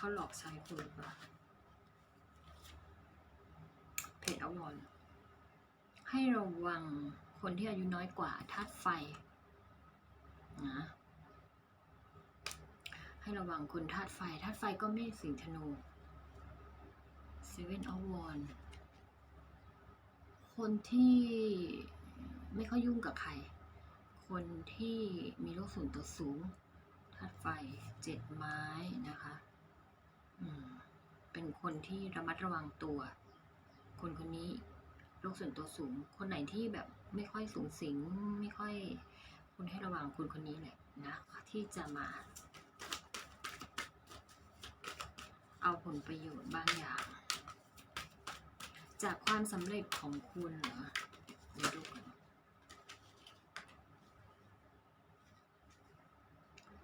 เขาหลอกใช้คุณหรือเปล่าเพจอวอนให้ระวังคนที่อายุน้อยกว่าธาตุไฟนะให้ระวังคนธาตุไฟธาตุไฟก็ไม่สิงธนู Seven of Wands คนที่ไม่ค่อยยุ่งกับใคร คนที่มีโรคส่วนตัวสูงธาตุไฟเจ็ดไม้นะคะ เป็นคนที่ระมัดระวังตัว คนคนนี้โรคส่วนตัวสูง คนไหนที่แบบไม่ค่อยสูงสิง ไม่ค่อย คุณให้ระวังคนคนนี้แหละนะที่จะมา เอาผลประโยชน์บางอย่าง จากความสำเร็จของคุณเหรอเดี๋ยวดูกัน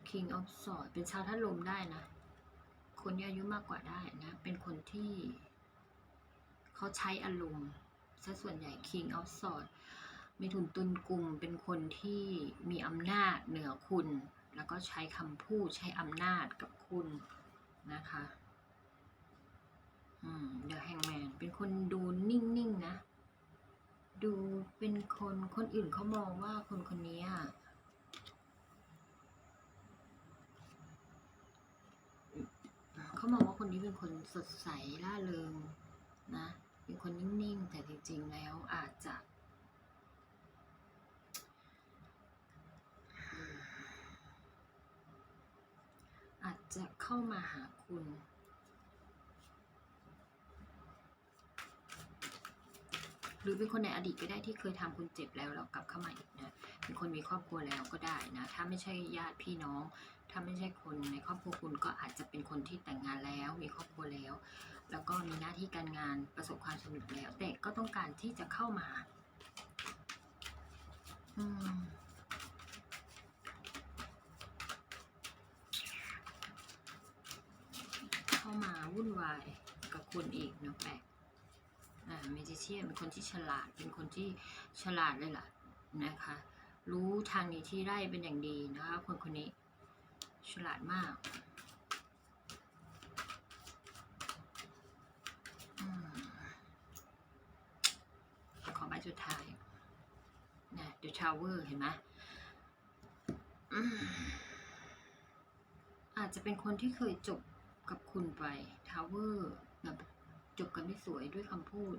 King of Swords เป็นชาวธาตุลมได้นะ คนที่อายุมากกว่าได้นะ เป็นคนที่ เขาใช้อารมณ์ซะส่วนใหญ่ King of Swords มีถุนตุนกลุ่มเป็นคนที่มีอำนาจเหนือคุณ แล้วก็ใช้คำพูดใช้อำนาจกับคุณนะคะอืม The Hangman เป็นคนดูนิ่งๆนะ ดูเป็นคนคนอื่นเขามองว่าคนคนนี้อะ เขามองว่าคนนี้เป็นคนสดใสร่าเริงนะเป็นคนนิ่งๆ แต่จริงๆแล้วอาจจะอาจจะเข้ามาหาคุณ หรือเป็นคนในอดีตก็ได้ที่เคยทำคุณเจ็บแล้วแล้วกลับเข้ามาอีกนะ เป็นคนมีครอบครัวแล้วก็ได้นะ ถ้าไม่ใช่ญาติพี่น้อง ถ้าไม่ใช่คนในครอบครัวคุณก็อาจจะเป็นคนที่แต่งงานแล้ว มีครอบครัวแล้ว แล้วก็มีหน้าที่การงานประสบความสำเร็จแล้ว แต่ก็ต้องการที่จะเข้ามา อืมเข้ามาวุ่นวายกับคุณอีกเนะแปลกอ่าเมจิเชียนเป็นคนที่ฉลาด เป็นคนที่ฉลาดเลยล่ะนะคะ รู้ทางหนีที่ไร่เป็นอย่างดีนะคะคนคนนี้ฉลาดมากอขอใบสุดท้ายนะ The Tower เห็นไหมอาจจะเป็นคนที่เคยจบกับคุณไป Tower แบบจบกันไม่สวยด้วยคำพูด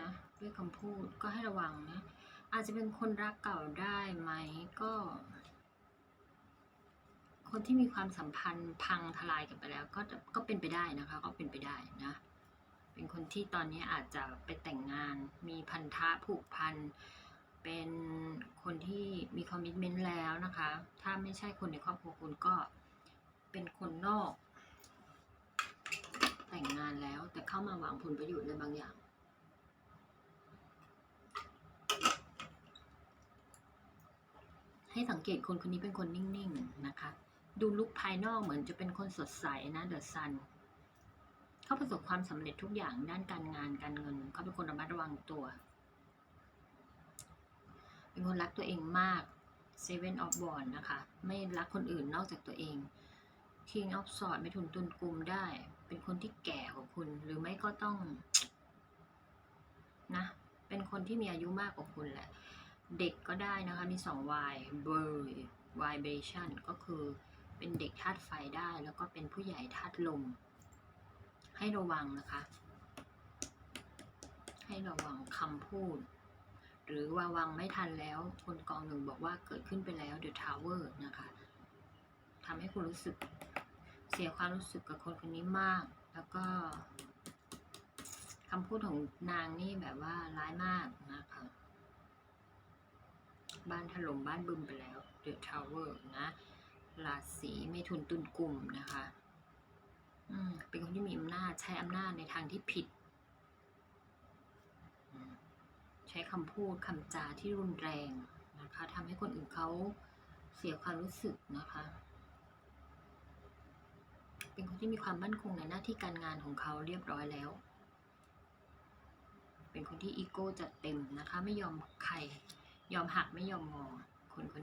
นะ ด้วยคำพูดก็ให้ระวังนะ อาจจะเป็นคนรักเก่าได้ไหมก็ คนที่มีความสัมพันธ์พังทลายกันไปแล้ว ก็จะก็เป็นไปได้นะคะ ก็เป็นไปได้นะ เป็นคนที่ตอนนี้อาจจะไปแต่งงาน มีพันธะผูกพันเป็นคนที่มีคอมมิชเมนต์แล้วนะคะ ถ้าไม่ใช่คนในครอบครัวคุณก็เป็นคนนอก แต่งงานแล้วแต่เข้ามาหวังผลประโยชน์อะไรบางอย่าง ให้สังเกตคนคนนี้เป็นคนนิ่งๆนะคะ ดูลุคภายนอกเหมือนจะเป็นคนสดใสนะเดอะซันเขาประสบความสำเร็จทุกอย่างด้านการงานการเงิน เขาเป็นคนระมัดระวังตัว เป็นคนรักตัวเองมาก Seven of w a n d นะคะ ไม่รักคนอื่นนอกจากตัวเอง King of s w o r d ไม่ทุนตุนกลุ่มได้ เป็นคนที่แก่กว่าคุณ หรือไม่ก็ต้องนะ เป็นคนที่มีอายุมากกว่าคุณแหละ เด็กก็ได้นะคะ มีสอง Y b e r vibration ก็คือเป็นเด็กธาตุไฟได้ แล้วก็เป็นผู้ใหญ่ธาตุลม ให้ระวังนะคะ ให้ระวังคำพูด หรือว่าวังไม่ทันแล้วคนกองหนึ่งบอกว่าเกิดขึ้นไปแล้ว The Tower นะคะทำให้คุณรู้สึกเสียความรู้สึกกับคนคนนี้มาก แล้วก็คำพูดของนางนี่แบบว่าร้ายมากนะคะ บ้านถล่มบ้านบึมไปแล้ว The Tower นะราศีเมถุนตุลกลุ่มนะคะอืมเป็นคนที่มีอำนาจใช้อำนาจในทางที่ผิด ใช้คำพูดคำจาที่รุนแรงนะคะทำให้คนอื่นเขาเสียความรู้สึกนะคะ เป็นคนที่มีความมั่นคงในหน้าที่การงานของเขาเรียบร้อยแล้ว เป็นคนที่อีโก้จัดเต็มนะคะ ไม่ยอมใคร ยอมหักไม่ยอมงอคนคน